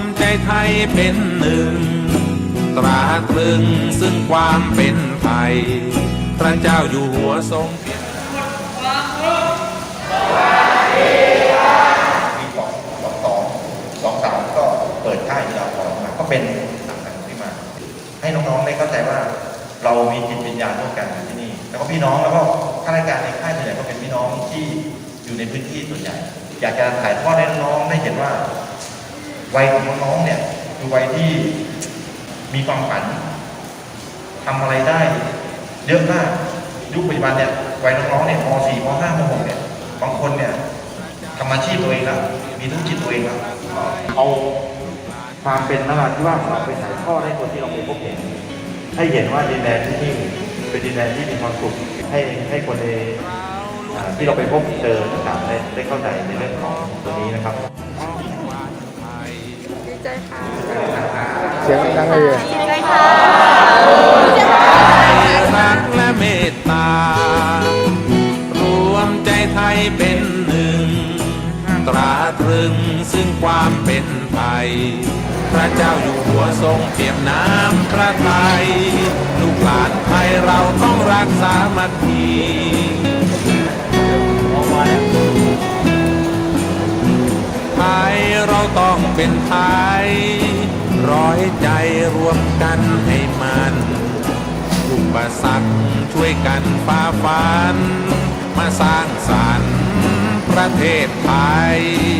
มใจไทยเป็นหนึ่ง ตราตรึงซึ่งความเป็นไทย พระเจ้าอยู่หัวทรงปีสองสองสองสองสามก็เปิดค่ายกีฬาพรมาก็เป็นสังกัดที่มา ให้น้องๆได้เข้าใจว่าเรามีจิตวิญญาณร่วมกันอยู่ที่นี่ แล้วก็พี่น้องแล้วก็ข้าราชการในค่ายส่วนใหญ่ก็เป็นพี่น้องที่อยู่ในพื้นที่ส่วนใหญ่ อยากจะถ่ายทอดให้น้องๆได้เห็นว่า วัยของน้องๆเนี่ยคือวัยที่มีความฝันทำอะไรได้เยอะมากยุคปัจจุบันเนี่ยวัยน้องๆเนี่ยม .4 ม .5 ม .6 เนี่ยบางคนเนี่ยทำอาชีพตัวเองแล้วมีธุรกิจตัวเองแล้วเอาความเป็นนราธิวาสของเราไปถ่ายทอดให้คนที่เราไปพบเห็นให้เห็นว่าดินแดนที่นี่เป็นดินแดนที่มีความสุขให้ให้คนในที่เราไปพบเจอต่างๆได้ได้เข้าใจในเรื่องของตัวนี้นะครับ ใจค่ะ เสียงดังเลย ดีใจค่ะรักและเมตตา รวมใจไทยเป็นหนึ่ง ตราตรึงซึ่งความเป็นไทย พระเจ้าอยู่หัวทรงเปรียบน้ำพระทัย ลูกหลานไทยเราต้องรักสามัคคี ต้องเป็นไทย ร้อยใจรวมกันให้มันอุปสรรคช่วยกันฝ่าฟัน มาสร้างสรรค์ประเทศไทยรวมใจไทย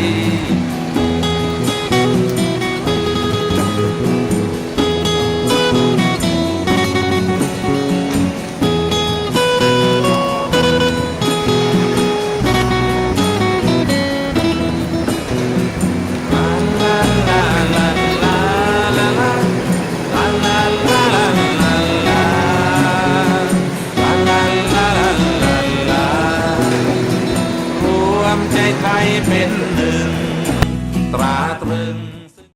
เป็นหนึ่ง ตราตรึง